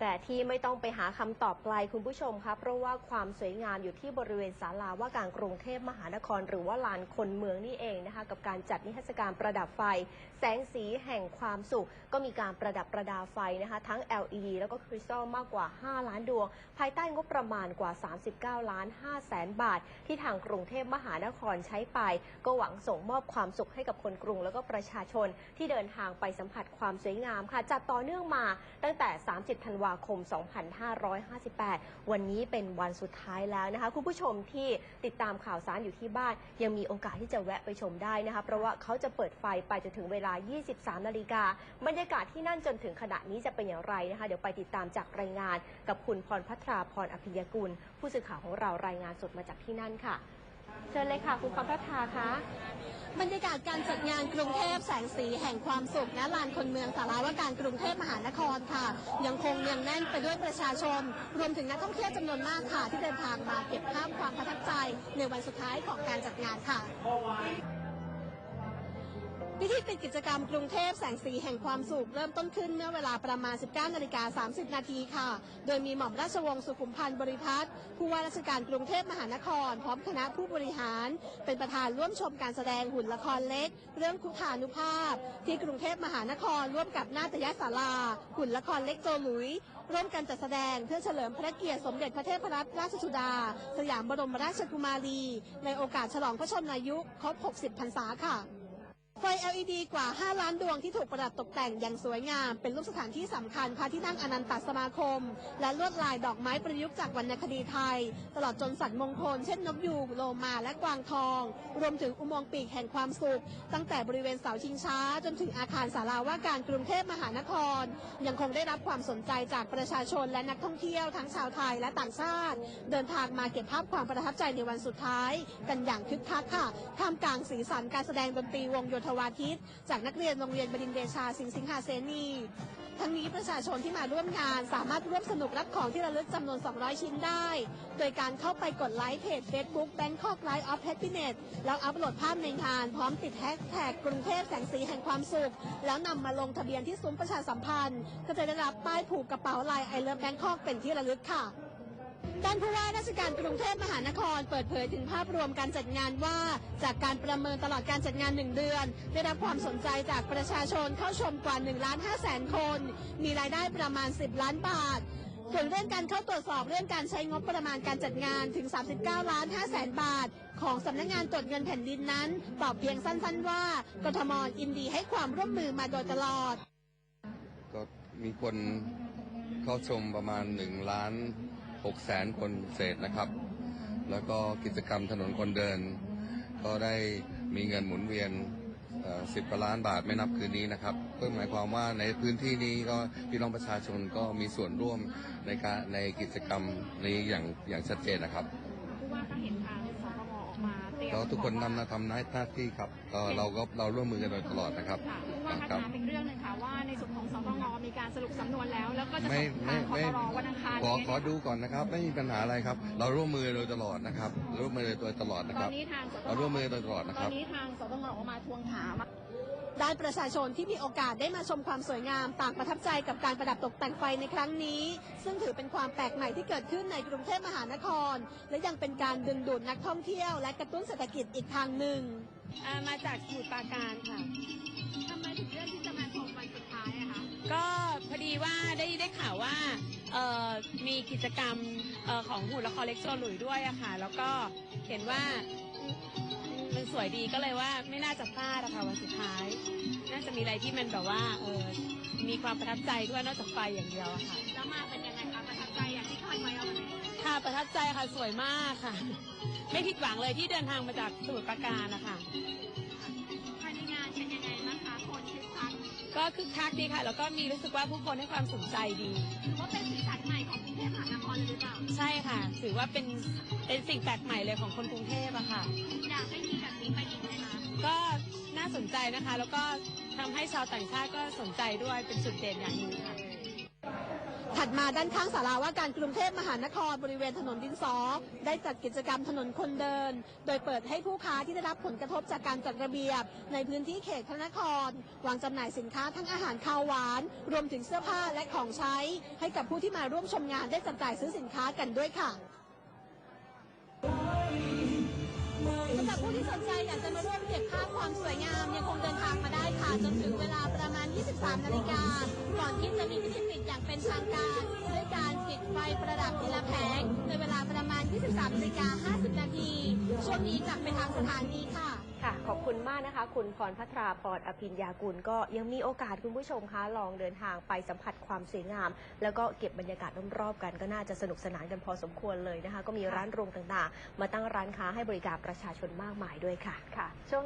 แต่ที่ไม่ต้องไปหาคำตอบไกลคุณผู้ชมคะเพราะว่าความสวยงามอยู่ที่บริเวณศาลาว่าการกรุงเทพมหานคร หรือว่าลานคนเมืองนี่เองนะคะ กับการจัดนิทรรศการประดับไฟ แสงสีแห่งความสุข ก็มีการประดับประดาไฟนะคะ ทั้ง LED แล้วก็คริสตัลมากกว่า 5 ล้านดวง ภายใต้งบประมาณกว่า 39 ล้าน5แสนบาท ที่ทางกรุงเทพมหานครใช้ไป ก็หวังส่งมอบความสุขให้กับคนกรุงแล้วก็ประชาชนที่เดินทางไปสัมผัสความสวยงามค่ะจัดต่อเนื่องมาตั้งแต่ 30 ธันวาคม 2558 วันนี้เป็นวันสุดท้ายแล้วนะคะ คุณผู้ชมที่ติดตามข่าวสารอยู่ที่บ้าน ยังมีโอกาสที่จะแวะไปชมได้นะคะเพราะว่าเขาจะเปิดไฟไปจนถึงเวลา 23 นาฬิกาบรรยากาศที่นั่นจนถึงขณะนี้จะเป็นอย่างไรนะคะ เดี๋ยวไปติดตามจากรายงาน กับคุณพรพัทราพรอภิยกุล ผู้สื่อข่าวของเรารายงานสดมาจากที่นั่นค่ะ เชิญเลยค่ะคุณพรพัฒาคะบรรยากาศการจัดงานกรุงเทพแสงสีแห่งความสุขณลานคนเมืองสาราว่าการกรุงเทพมหานครค่ะ ยังคงเนืองแน่นไปด้วยประชาชน รวมถึงนักท่องเที่ยวจำนวนมากค่ะ ที่เดินทางมาเก็บภาพความประทับใจในวันสุดท้ายของการจัดงานค่ะ พิธีปิดกิจกรรมกรุงเทพแสงสีแห่งความสุขเริ่มต้นขึ้นเมื่อเวลาประมาณ 19นาฬิกา30 นาทีค่ะ โดยมีหม่อมราชวงศ์สุขุมพันธ์บริพัตรผู้ว่าราชการกรุงเทพมหานคร พร้อมคณะผู้บริหาร เป็นประธานร่วมชมการแสดงหุ่นละครเล็ก เรื่องคุธานุภาพ ที่กรุงเทพมหานครร่วมกับนาฏยศาลา หุ่นละครเล็กโจหลุยร่วมกันจัดแสดงเพื่อเฉลิมพระเกียรติสมเด็จพระเทพรัตนราชสุดา สยามบรมราชกุมารี ในโอกาสฉลองพระชนมายุครบ 60 พรรษาค่ะ ไฟ LED กว่า 5 ล้านดวงที่ถูกประดับตกแต่งอย่างสวยงาม เป็นรูปสถานที่สำคัญพระที่นั่งอนันตสมาคม และลวดลายดอกไม้ประยุกต์จากวรรณคดีไทย ตลอดจนสัตว์มงคล เช่นนกยูงโลมาและกวางทอง รวมถึงอุโมงค์ปีกแห่งความสุข ตั้งแต่บริเวณเสาชิงช้า จนถึงอาคารศาลาว่าการกรุงเทพมหานคร ยังคงได้รับความสนใจจากประชาชนและนักท่องเที่ยวทั้งชาวไทยและต่างชาติ เดินทางมาเก็บภาพความประทับใจในวันสุดท้าย กันอย่างคึกคักค่ะท่ามกลางสีสันการแสดงดนตรีวงโยธวาทิต จากนักเรียนโรงเรียนบดินทรเดชาสิงห์สิงหาเสนีทั้งนี้ประชาชนที่มาร่วมงานสามารถร่วมสนุกรับของที่ระลึกจำนวน 200 ชิ้นได้ โดยการเข้าไปกดไลค์เพจ Facebook Bangkok Light of Happiness แล้วอัปโหลดภาพในงาน พร้อมติดแฮชแท็กกรุงเทพแสงสีแห่งความสุข แล้วนำมาลงทะเบียนที่ซุ้มประชาสัมพันธ์ ก็จะได้รับป้ายผูกกระเป๋าลายไอเลิฟแบงคอกเป็นที่ระลึกค่ะ ด้านผู้ว่าราชการกรุงเทพมหานคร เปิดเผยถึงภาพรวมการจัดงานว่า จากการประเมินตลอดการจัดงาน 1 เดือน ได้รับความสนใจจากประชาชนเข้าชมกว่า1ล้าน5แสนคน มีรายได้ประมาณ 10 ล้านบาทส่วนเรื่องการเข้าตรวจสอบเรื่องการใช้งบประมาณการจัดงานถึง 39 ล้าน5แสนบาท ของสำนักงานตรวจเงินแผ่นดินนั้น ตอบเพียงสั้นๆ ว่ากทมยินดีให้ความร่วมมือมาโดยตลอด ก็มีคนเข้าชมประมาณ1ล้าน 6แสนคนเศษนะครับ แล้วก็กิจกรรมถนนคนเดิน ก็ได้มีเงินหมุนเวียนสิบกว่าล้านบาทไม่นับคืนนี้นะครับเพื่อหมายความว่าในพื้นที่นี้ก็พี่น้องประชาชนก็มีส่วนร่วมในการในกิจกรรมนี้อย่างอย่างชัดเจนนะครับ แล้วทุกคนนำมาทำหน้าหน้าที่ครับก็เราก็เราร่วมมือกันโดยตลอดนะครับค่ะผู้ว่าคคะรับ ถามอีกเรื่องหนึ่งค่ะว่าในส่วนของสตงมีการสรุปสำนวนแล้ว แล้วก็จะไม่ส่งไม่ทางพไม่ตรวันอังคารขอนี้ขอดูก่อนนะครับ ไม่มีปัญหาอะไรครับ เราร่วมมือโดยตลอดนะครับร่วมมือโดยตลอดนะตคอรันบนี้ทางสตเราร่วมมือโดยตลอดนะตคอรันบ นี้ทางสตงออกมาทวงถาม ด้านประชาชนที่มีโอกาสได้มาชมความสวยงาม ต่างประทับใจกับการประดับตกแต่งไฟในครั้งนี้ ซึ่งถือเป็นความแปลกใหม่ที่เกิดขึ้นในกรุงเทพมหานคร และยังเป็นการดึงดูดนักท่องเที่ยว และกระตุ้นเศรษฐกิจอีกทางหนึ่งมาจากสมุทรปราการค่ะทำไมถึงเลือกที่จะมาชมวันสุดท้ายอะคะก็พอดีว่าได้ได้ข่าวว่าเอ่อมีกิจกรรมเอ่อของหุ่นละครเล็กโซหลุยด้วยอะค่ะ แล้วก็เห็นว่า มันสวยดีก็เลยว่าไม่น่าจะพลาดอะค่ะวันสุดท้าย น่าจะมีอะไรที่มันแบบว่าเออมีความประทับใจด้วยนอกจากไฟอย่างเดียวอะค่ะ แล้วมาเป็นยังไงคะประทับใจอย่างที่คาดไว้เอาไหมค่ะประทับใจค่ะสวยมากค่ะ ไม่ผิดหวังเลยที่เดินทางมาจากสมุทรปราการนะคะ กก็คึกคักดีค่ะ แล้วก็มีรู้สึกว่าผู้คนให้ความสนใจดีถือว่าเป็นสีสันใหม่ของกรุงเทพมหานครเลยหรือเปล่าใช่ค่ะ ถือว่าเป็นเป็นสิ่งแปลกใหม่เลยของคนกรุงเทพอะค่ะ อยากให้มีแบบนี้ไปอีกไหมคะก็น่าสนใจนะคะ แล้วก็ทำให้ชาวต่างชาติก็สนใจด้วยเป็นจุดเด่นอย่างหนึ่งค่ะ ถัดมาด้านข้างสาราว่าการกรุงเทพมหานครบริเวณถนนดินสอ ได้จัดกิจกรรมถนนคนเดิน โดยเปิดให้ผู้ค้าที่ได้รับผลกระทบจากการจัดระเบียบ ในพื้นที่เขตพระนครวางจำหน่ายสินค้าทั้งอาหารคาวหวาน รวมถึงเสื้อผ้าและของใช้ ให้กับผู้ที่มาร่วมชมงานได้จับจ่ายซื้อสินค้ากันด้วยค่ะ สำหรับผู้ที่สนใจอยากจะมาร่วมเก็บภาพความสวยงามยังคงเดินทางมาได้ค่ะ จนถึงเวลาประมาณ 23 นาฬิกา ก่อนที่จะมีพิธีปิดอย่างเป็นทางการด้วยการปิดไฟประดับทีละแผงในเวลาประมาณ 23นาฬิกา50 นาที ช่วงนี้กลับไปทางสถานีค่ะ ขอบคุณมากนะคะ คุณพรพัทราพรอภิญญากุลก็ยังมีโอกาสคุณผู้ชมคะลองเดินทางไปสัมผัสความสวยงาม แล้วก็เก็บบรรยากาศรอบๆกันก็น่าจะสนุกสนานกันพอสมควรเลยนะคะ ก็มีร้านโรงต่างๆ มาตั้งร้านค้าให้บริการประชาชนมากมายด้วยค่ะค่ะช่วง